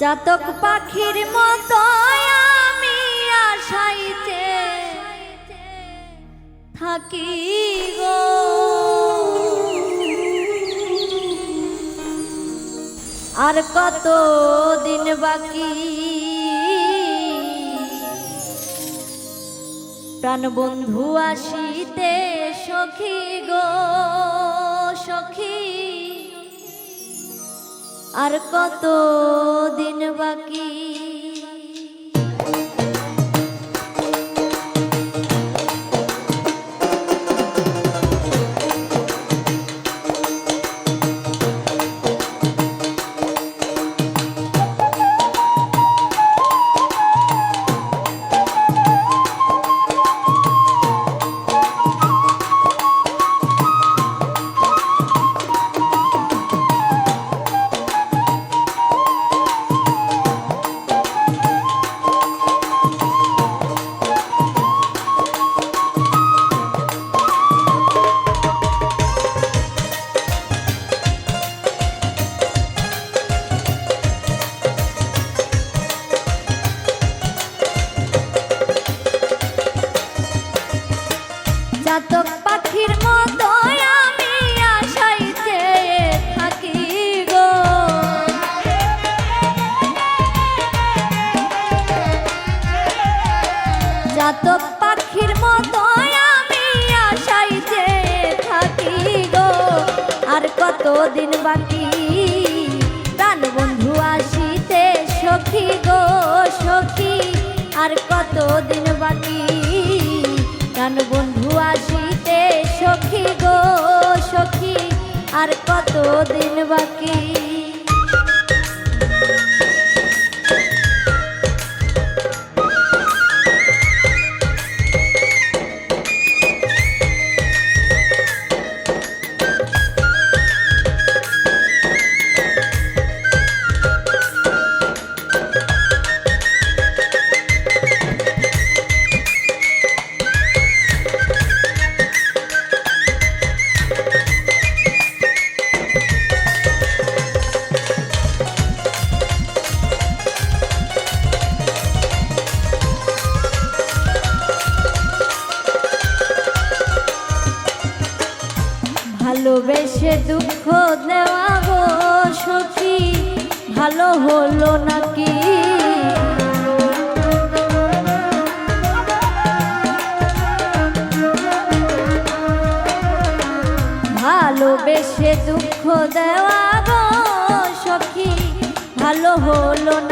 চাতক পাখির মতো আমি আশাইতে থাকি গো। আর কত দিন বাকি? প্রাণ বন্ধু আসিতে সখী গো, সখী আর কত দিন বাকি? চাতক পাখির মতো আমি থাকি গো। চাতক পাখির মতো আমি আশাইতে থাকি গো। আর বাকি? প্রাণ বন্ধু আসিতে সখী গো, সখী। আর কত দিন বাকি? প্রাণ বন্ধু আর কত দিন বাকি? দুঃখ দেওয়া গো সখী, ভালো হলো নাকি? ভালোবেসে দুঃখ দেওয়া গো সখী, ভালো হলো নাকি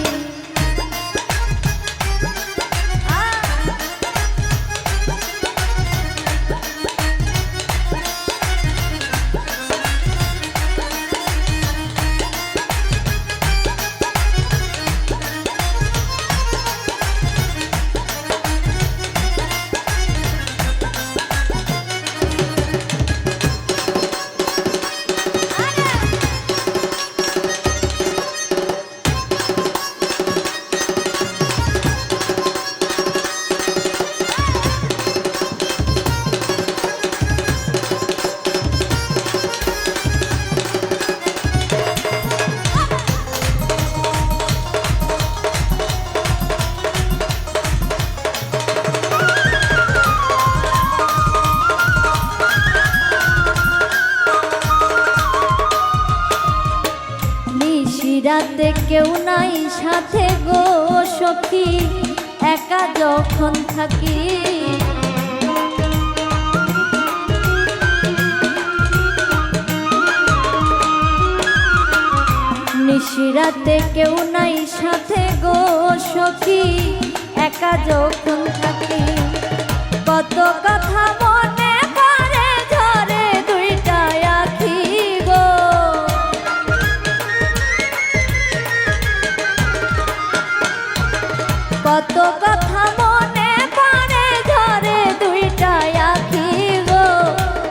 নিশিরাতে কেউ নাই সাথে গো সখী, একা যখন থাকি। নিশিরাতে কেউ নাই সাথে গো সখী, একা যখন থাকি। কত কথা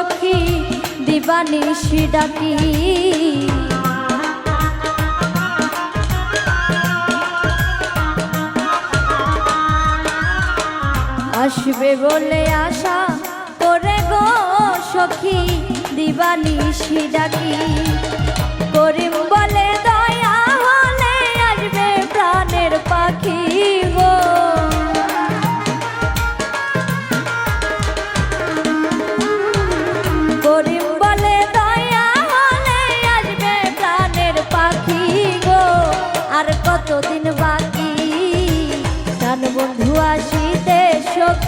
সখী দিবানিশি ডাকি। আসবে বলে আশা করে গো সখী দিবানিশি ডাকি। করিম বলে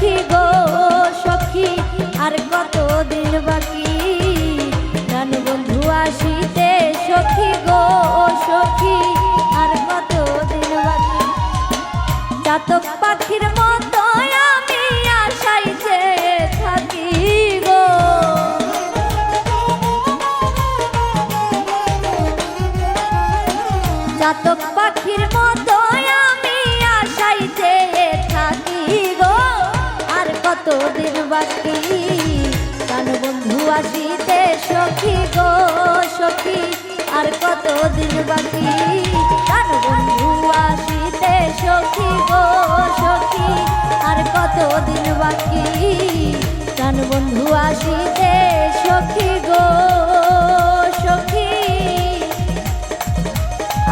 সখী গো, সখী, আর কতদিন বাকি? প্রাণ বন্ধু আসিতে, সখী গো, সখী, আর কতদিন বাকি? চাতক পাখির মতো আমি আশাইতে থাকি গো। চাতক পাখির মতো আসিতে সখী গো, সখী, আর কতদিন বাকি? কান বন্ধু আসিতে সখী গো, সখী, আর কতদিন বাকি? কান বন্ধু আসিতে সখী গো, সখী,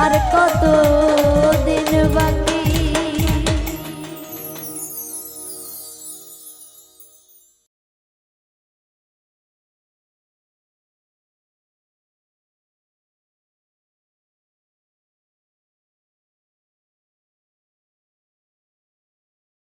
আর কত দিন বাকি?